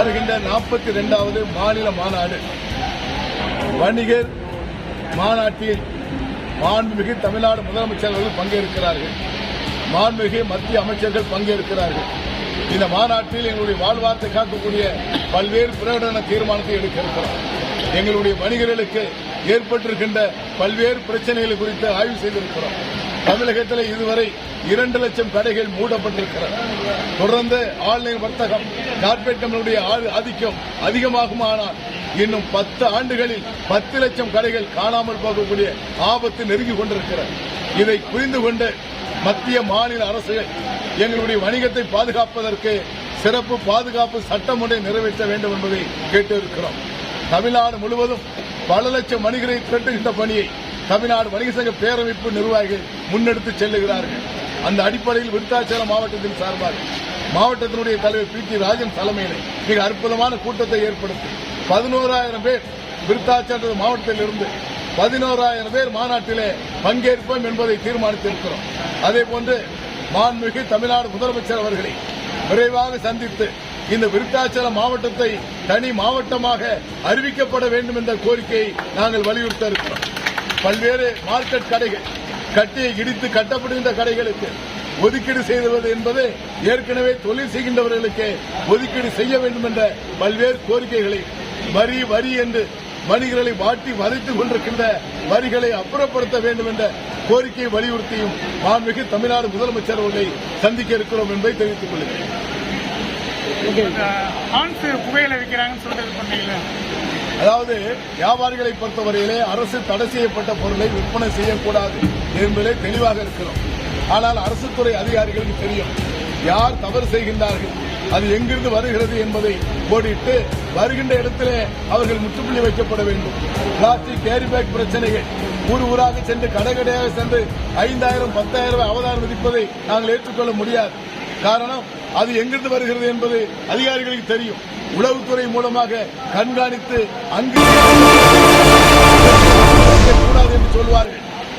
வருகின்ற நாற்பத்தி இரண்டாவது மாநில மாநாடு. வணிகர் மாநாட்டில் மாண்புமிகு தமிழ்நாடு முதலமைச்சர்கள் பங்கேற்கிறார்கள். மாண்புமிகு மத்திய அமைச்சர்கள் பங்கேற்கிறார்கள். இந்த மாநாட்டில் எங்களுடைய வாழ்வார்த்தை காக்கக்கூடிய பல்வேறு பிரகடன தீர்மானத்தை எடுக்க இருக்கிறோம் எங்களுடைய வணிகர்களுக்கு ஏற்பட்டிருக்கின்ற பல்வேறு பிரச்சனைகள் குறித்து ஆய்வு செய்திருக்கிறோம். தமிழகத்தில் இதுவரை இரண்டு லட்சம் கடைகள் மூடப்பட்டிருக்கிறது. தொடர்ந்து ஆன்லைன் வர்த்தகம் கார்பரேட் கம்பெனியுடைய ஆதிக்கம் அதிகமாகுமானால் இன்னும் பத்து ஆண்டுகளில் பத்து லட்சம் கடைகள் காணாமல் போகக்கூடிய ஆபத்து நெருங்கிக் கொண்டிருக்கிறது. இதை புரிந்து கொண்டு மத்திய மாநில அரசுகள் எங்களுடைய வணிகத்தை பாதுகாப்பதற்கு சிறப்பு பாதுகாப்பு சட்டம் ஒன்றை நிறைவேற்ற வேண்டும் என்பதை கேட்டிருக்கிறோம். தமிழ்நாடு முழுவதும் பல லட்சம் வணிகரை திரட்டுகின்ற பணியை தமிழ்நாடு வணிக சங்க பேரமைப்பு நிர்வாகிகள் முன்னெடுத்து செல்லுகிறார்கள். அந்த அடிப்படையில் விருத்தாச்சலம் மாவட்டத்தின் சார்பாக மாவட்டத்தினுடைய தலைவர் பி டி ராஜன் தலைமையில் மிக அற்புதமான கூட்டத்தை ஏற்படுத்தி பதினோராயிரம் பேர் விருத்தாச்சலம் மாவட்டத்தில் இருந்து பதினோராயிரம் பேர் மாநாட்டிலே பங்கேற்போம் என்பதை தீர்மானித்திருக்கிறோம். அதே போன்று மாண்புமிகு தமிழ்நாடு முதலமைச்சர் அவர்களை விரைவாக சந்தித்து இந்த விருத்தாச்சலம் மாவட்டத்தை தனி மாவட்டமாக அறிவிக்கப்பட வேண்டும் என்ற கோரிக்கையை நாங்கள் வலியுறுத்த இருக்கிறோம். பல்வேறு மார்க்கெட் கடைகள் கட்டியை இடித்து கட்டப்படுகின்ற கடைகளுக்கு ஒதுக்கீடு செய்வது என்பது ஏற்கனவே தொழில் செய்கின்றவர்களுக்கு ஒதுக்கீடு செய்ய வேண்டும் என்ற பல்வேறு கோரிக்கைகளை வரி வரி என்று வணிகர்களை வாட்டி வதைத்துக் கொண்டிருக்கின்ற வரிகளை அப்புறப்படுத்த வேண்டும் என்ற கோரிக்கையை வலியுறுத்தியும் மாண்புமிகு தமிழ்நாடு முதலமைச்சர் அவர்களை சந்திக்க இருக்கிறோம் என்பதை தெரிவித்துக் கொள்கிறேன். ஆன்ஸ் புகையில விற்கிறாங்கன்னு சொல்லிட்டு பண்ணீங்களே அதாவது வியாபாரிகளை பொறுத்தவரையிலே அரசு தடை செய்யப்பட்ட பொருளை விற்பனை செய்யக்கூடாது என்பதிலே தெளிவாக இருக்கிறோம். ஆனால் அரசு துறை அதிகாரிகளுக்கு தெரியும் யார் தவறு செய்கின்றார்கள் அது எங்கிருந்து வருகிறது என்பதை கோடிட்டு வருகின்ற இடத்திலே அவர்கள் முற்றுப்புள்ளி வைக்கப்பட வேண்டும். பிளாஸ்டிக் கேரி பேக் பிரச்சனைகள் ஊர் ஊராக சென்று கடை கடையாக சென்று ஐந்தாயிரம் பத்தாயிரம் அவதாரம் விதிப்பதை நாங்கள் ஏற்றுக்கொள்ள முடியாது. காரணம் அது எங்கிருந்து வருகிறது என்பது அதிகாரிகளுக்கு தெரியும். உளவுத்துறை மூலமாக கண்காணித்து அங்கு கூடாது என்று சொல்வார்கள்.